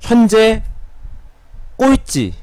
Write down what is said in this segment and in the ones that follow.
현재 꼴찌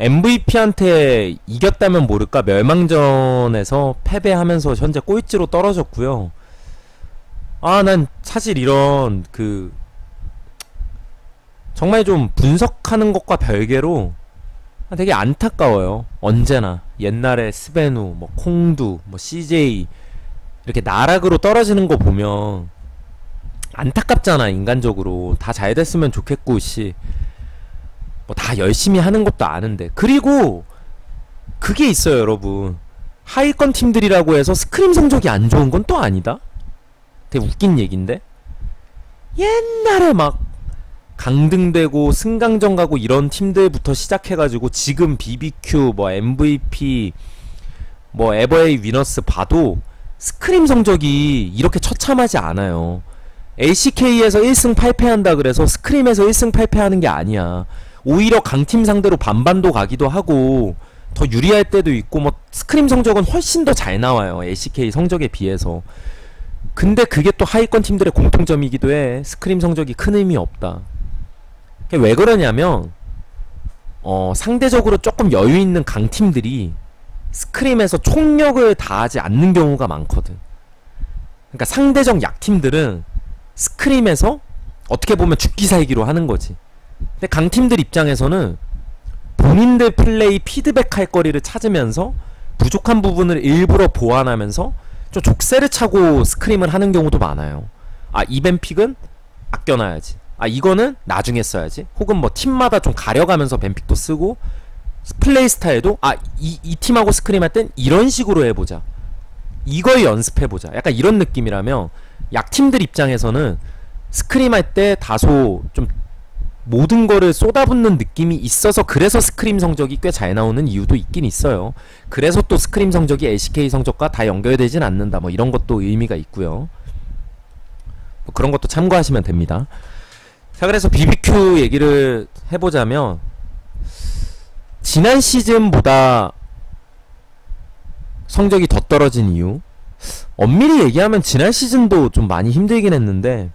MVP한테 이겼다면 모를까 멸망전에서 패배하면서 현재 꼴찌로 떨어졌고요. 아, 난 사실 이런 그 정말 좀 분석하는 것과 별개로 되게 안타까워요. 언제나. 옛날에 스베누, 뭐 콩두, 뭐 CJ 이렇게 나락으로 떨어지는 거 보면 안타깝잖아 인간적으로. 다 잘 됐으면 좋겠고 씨. 뭐 다 열심히 하는 것도 아는데. 그리고 그게 있어요 여러분. 하위권 팀들이라고 해서 스크림 성적이 안 좋은 건 또 아니다? 되게 웃긴 얘긴데? 옛날에 막 강등되고 승강전 가고 이런 팀들부터 시작해가지고 지금 BBQ 뭐 MVP 뭐 에버에이 위너스 봐도 스크림 성적이 이렇게 처참하지 않아요. LCK에서 1승 8패 한다 그래서 스크림에서 1승 8패 하는 게 아니야. 오히려 강팀 상대로 반반도 가기도 하고 더 유리할 때도 있고 뭐 스크림 성적은 훨씬 더 잘 나와요. LCK 성적에 비해서. 근데 그게 또 하위권 팀들의 공통점이기도 해. 스크림 성적이 큰 의미 없다 왜 그러냐면 어 상대적으로 조금 여유 있는 강팀들이 스크림에서 총력을 다하지 않는 경우가 많거든 그러니까 상대적 약팀들은 스크림에서 어떻게 보면 죽기 살기로 하는 거지 근데 강팀들 입장에서는 본인들 플레이 피드백할 거리를 찾으면서 부족한 부분을 일부러 보완하면서 좀 족쇄를 차고 스크림을 하는 경우도 많아요. 아, 이벤픽은 아껴놔야지. 아, 이거는 나중에 써야지. 혹은 뭐 팀마다 좀 가려가면서 벤픽도 쓰고 플레이 스타일도 아, 이, 이 팀하고 스크림 할 땐 이런 식으로 해보자. 이걸 연습해보자. 약간 이런 느낌이라면 약팀들 입장에서는 스크림 할 때 다소 좀 모든 거를 쏟아붓는 느낌이 있어서 그래서 스크림 성적이 꽤 잘 나오는 이유도 있긴 있어요. 그래서 또 스크림 성적이 LCK 성적과 다 연결되진 않는다. 뭐 이런 것도 의미가 있고요. 뭐 그런 것도 참고하시면 됩니다. 자, 그래서 BBQ 얘기를 해보자면 지난 시즌보다 성적이 더 떨어진 이유 엄밀히 얘기하면 지난 시즌도 좀 많이 힘들긴 했는데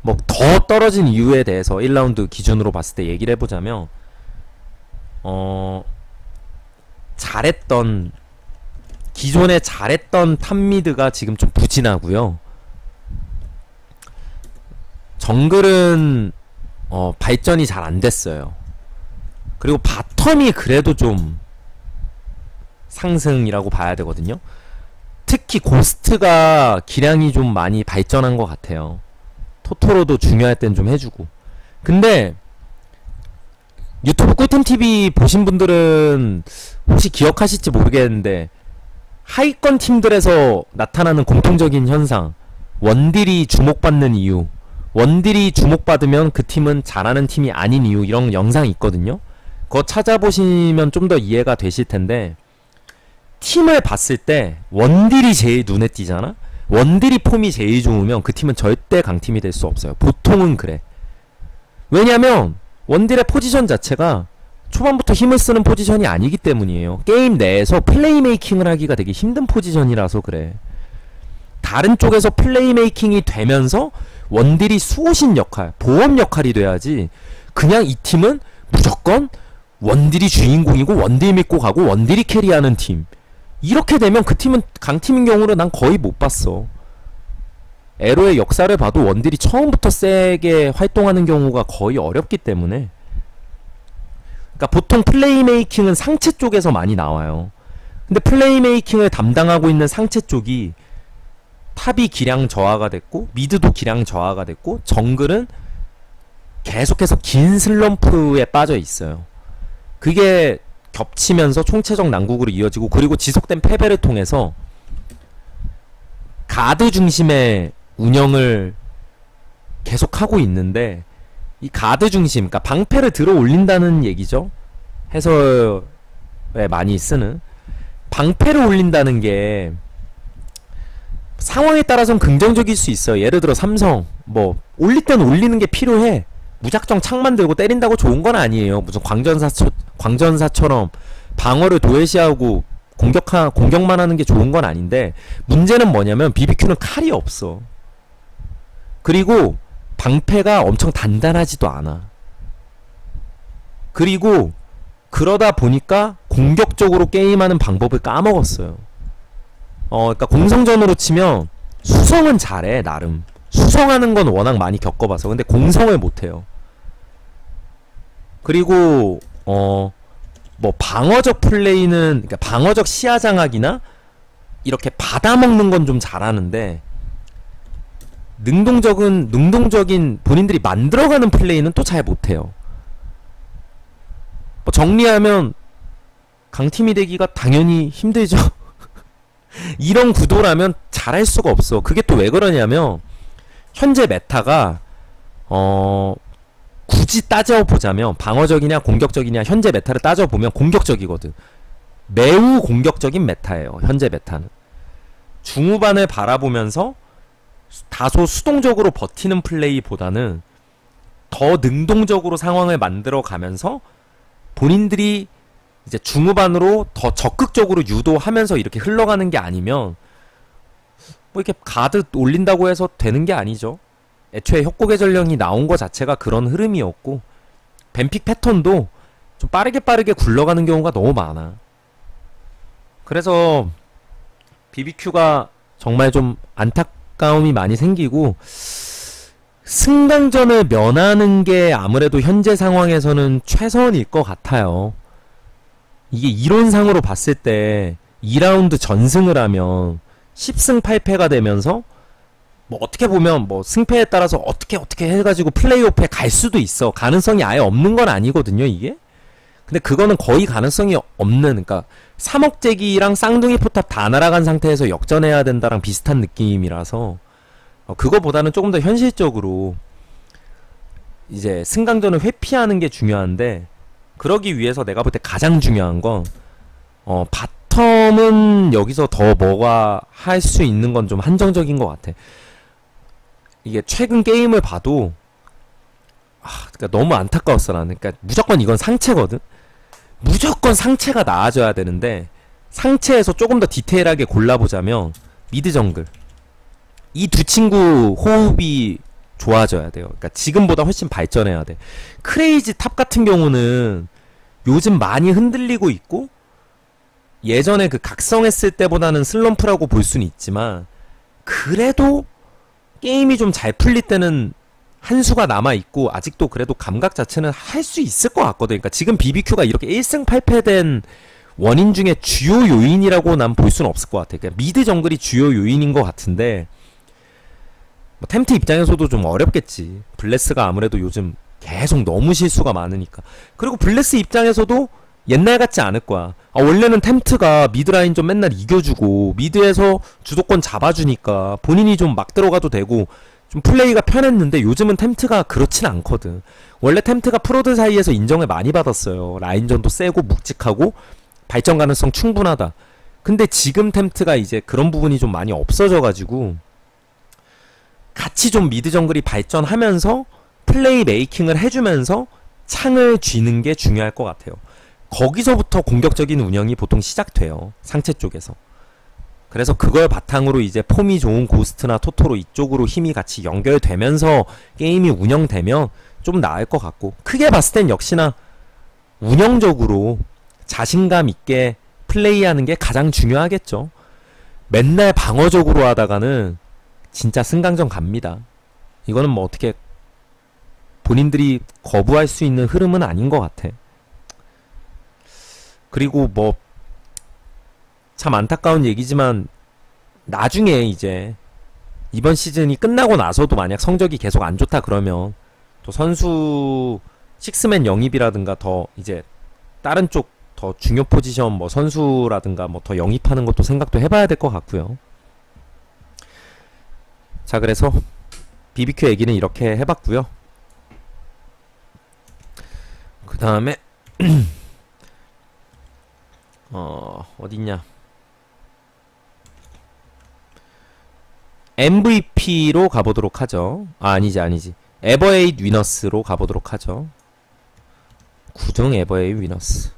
뭐 더 떨어진 이유에 대해서 1라운드 기준으로 봤을 때 얘기를 해보자면 어 잘했던 기존에 잘했던 탑미드가 지금 좀 부진하고요. 정글은 어 발전이 잘 안 됐어요. 그리고 바텀이 그래도 좀 상승이라고 봐야 되거든요. 특히 고스트가 기량이 좀 많이 발전한 것 같아요. 토토로도 중요할 땐 좀 해주고 근데 유튜브 꿀템TV 보신 분들은 혹시 기억하실지 모르겠는데 하위권 팀들에서 나타나는 공통적인 현상 원딜이 주목받는 이유 원딜이 주목받으면 그 팀은 잘하는 팀이 아닌 이유 이런 영상이 있거든요 그거 찾아보시면 좀 더 이해가 되실 텐데 팀을 봤을 때 원딜이 제일 눈에 띄잖아 원딜이 폼이 제일 좋으면 그 팀은 절대 강팀이 될 수 없어요. 보통은 그래. 왜냐면 원딜의 포지션 자체가 초반부터 힘을 쓰는 포지션이 아니기 때문이에요. 게임 내에서 플레이메이킹을 하기가 되게 힘든 포지션이라서 그래. 다른 쪽에서 플레이메이킹이 되면서 원딜이 수호신 역할, 보험 역할이 돼야지 그냥 이 팀은 무조건 원딜이 주인공이고 원딜 믿고 가고 원딜이 캐리하는 팀 이렇게 되면 그 팀은 강팀인 경우를 난 거의 못 봤어. 에로의 역사를 봐도 원딜이 처음부터 세게 활동하는 경우가 거의 어렵기 때문에 그러니까 보통 플레이메이킹은 상체 쪽에서 많이 나와요. 근데 플레이메이킹을 담당하고 있는 상체 쪽이 탑이 기량 저하가 됐고 미드도 기량 저하가 됐고 정글은 계속해서 긴 슬럼프에 빠져 있어요. 그게 겹치면서 총체적 난국으로 이어지고 그리고 지속된 패배를 통해서 가드 중심의 운영을 계속하고 있는데 이 가드 중심, 그러니까 방패를 들어 올린다는 얘기죠. 해설에 많이 쓰는 방패를 올린다는 게 상황에 따라서는 긍정적일 수 있어요. 예를 들어 삼성 뭐 올릴 땐 올리는 게 필요해. 무작정 창 만 들고 때린다고 좋은 건 아니에요. 무슨 광전사 광전사처럼 방어를 도외시하고 공격하 공격만 하는 게 좋은 건 아닌데 문제는 뭐냐면 BBQ는 칼이 없어. 그리고 방패가 엄청 단단하지도 않아. 그리고 그러다 보니까 공격적으로 게임하는 방법을 까먹었어요. 어, 그러니까 공성전으로 치면 수성은 잘해 나름. 수성하는 건 워낙 많이 겪어봐서 근데 공성을 못해요. 그리고 어 뭐 방어적 플레이는 그러니까 방어적 시야 장악이나 이렇게 받아먹는 건 좀 잘하는데 능동적인 능동적인 본인들이 만들어가는 플레이는 또 잘 못해요. 뭐 정리하면 강팀이 되기가 당연히 힘들죠. 이런 구도라면 잘할 수가 없어. 그게 또 왜 그러냐면 현재 메타가 어 굳이 따져보자면 방어적이냐 공격적이냐 현재 메타를 따져보면 공격적이거든. 매우 공격적인 메타예요. 현재 메타는. 중후반을 바라보면서 다소 수동적으로 버티는 플레이보다는 더 능동적으로 상황을 만들어 가면서 본인들이 이제 중후반으로 더 적극적으로 유도하면서 이렇게 흘러가는 게 아니면 뭐 이렇게 가드 올린다고 해서 되는 게 아니죠. 애초에 협곡의 전령이 나온 것 자체가 그런 흐름이었고 뱀픽 패턴도 좀 빠르게 빠르게 굴러가는 경우가 너무 많아. 그래서 BBQ가 정말 좀 안타까움이 많이 생기고 승강전을 면하는 게 아무래도 현재 상황에서는 최선일 것 같아요. 이게 이론상으로 봤을 때 2라운드 전승을 하면 10승 8패가 되면서 뭐 어떻게 보면 뭐 승패에 따라서 어떻게 어떻게 해가지고 플레이오프에 갈 수도 있어. 가능성이 아예 없는 건 아니거든요, 이게. 근데 그거는 거의 가능성이 없는, 그러니까 3억 제기랑 쌍둥이 포탑 다 날아간 상태에서 역전해야 된다랑 비슷한 느낌이라서 어, 그거보다는 조금 더 현실적으로 이제 승강전을 회피하는 게 중요한데 그러기 위해서 내가 볼 때 가장 중요한 건 어, 바텀은 여기서 더 뭐가 할 수 있는 건 좀 한정적인 것 같아. 이게 최근 게임을 봐도 아, 그러니까 너무 안타까웠어 나는. 그러니까 무조건 이건 상체거든. 무조건 상체가 나아져야 되는데 상체에서 조금 더 디테일하게 골라보자면 미드 정글 이 두 친구 호흡이 좋아져야 돼요. 그러니까 지금보다 훨씬 발전해야 돼. 크레이지 탑 같은 경우는 요즘 많이 흔들리고 있고 예전에 그 각성했을 때보다는 슬럼프라고 볼 수는 있지만 그래도 게임이 좀 잘 풀릴 때는 한 수가 남아 있고 아직도 그래도 감각 자체는 할 수 있을 것 같거든. 그러니까 지금 BBQ가 이렇게 1승 8패된 원인 중에 주요 요인이라고 난 볼 수는 없을 것 같아. 그러니까 미드 정글이 주요 요인인 것 같은데 뭐 템트 입장에서도 좀 어렵겠지. 블레스가 아무래도 요즘 계속 너무 실수가 많으니까. 그리고 블레스 입장에서도 옛날 같지 않을 거야. 아, 원래는 템트가 미드라인 좀 맨날 이겨주고 미드에서 주도권 잡아주니까 본인이 좀 막 들어가도 되고 좀 플레이가 편했는데 요즘은 템트가 그렇진 않거든. 원래 템트가 프로들 사이에서 인정을 많이 받았어요. 라인전도 세고 묵직하고 발전 가능성 충분하다. 근데 지금 템트가 이제 그런 부분이 좀 많이 없어져가지고 같이 좀 미드 정글이 발전하면서 플레이 메이킹을 해주면서 창을 쥐는 게 중요할 것 같아요. 거기서부터 공격적인 운영이 보통 시작돼요. 상체 쪽에서. 그래서 그걸 바탕으로 이제 폼이 좋은 고스트나 토토로 이쪽으로 힘이 같이 연결되면서 게임이 운영되면 좀 나을 것 같고 크게 봤을 땐 역시나 운영적으로 자신감 있게 플레이하는 게 가장 중요하겠죠. 맨날 방어적으로 하다가는 진짜 승강전 갑니다. 이거는 뭐 어떻게 본인들이 거부할 수 있는 흐름은 아닌 것 같아. 그리고 뭐 참 안타까운 얘기지만 나중에 이제 이번 시즌이 끝나고 나서도 만약 성적이 계속 안 좋다 그러면 또 선수 식스맨 영입이라든가 더 이제 다른 쪽 더 중요 포지션 뭐 선수라든가 뭐 더 영입하는 것도 생각도 해봐야 될 것 같고요. 자 그래서 BBQ 얘기는 이렇게 해봤고요. 그 다음에 어 어딨냐 MVP로 가보도록 하죠. 아 아니지 아니지 에버에잇 위너스로 가보도록 하죠. 9등 에버에잇 위너스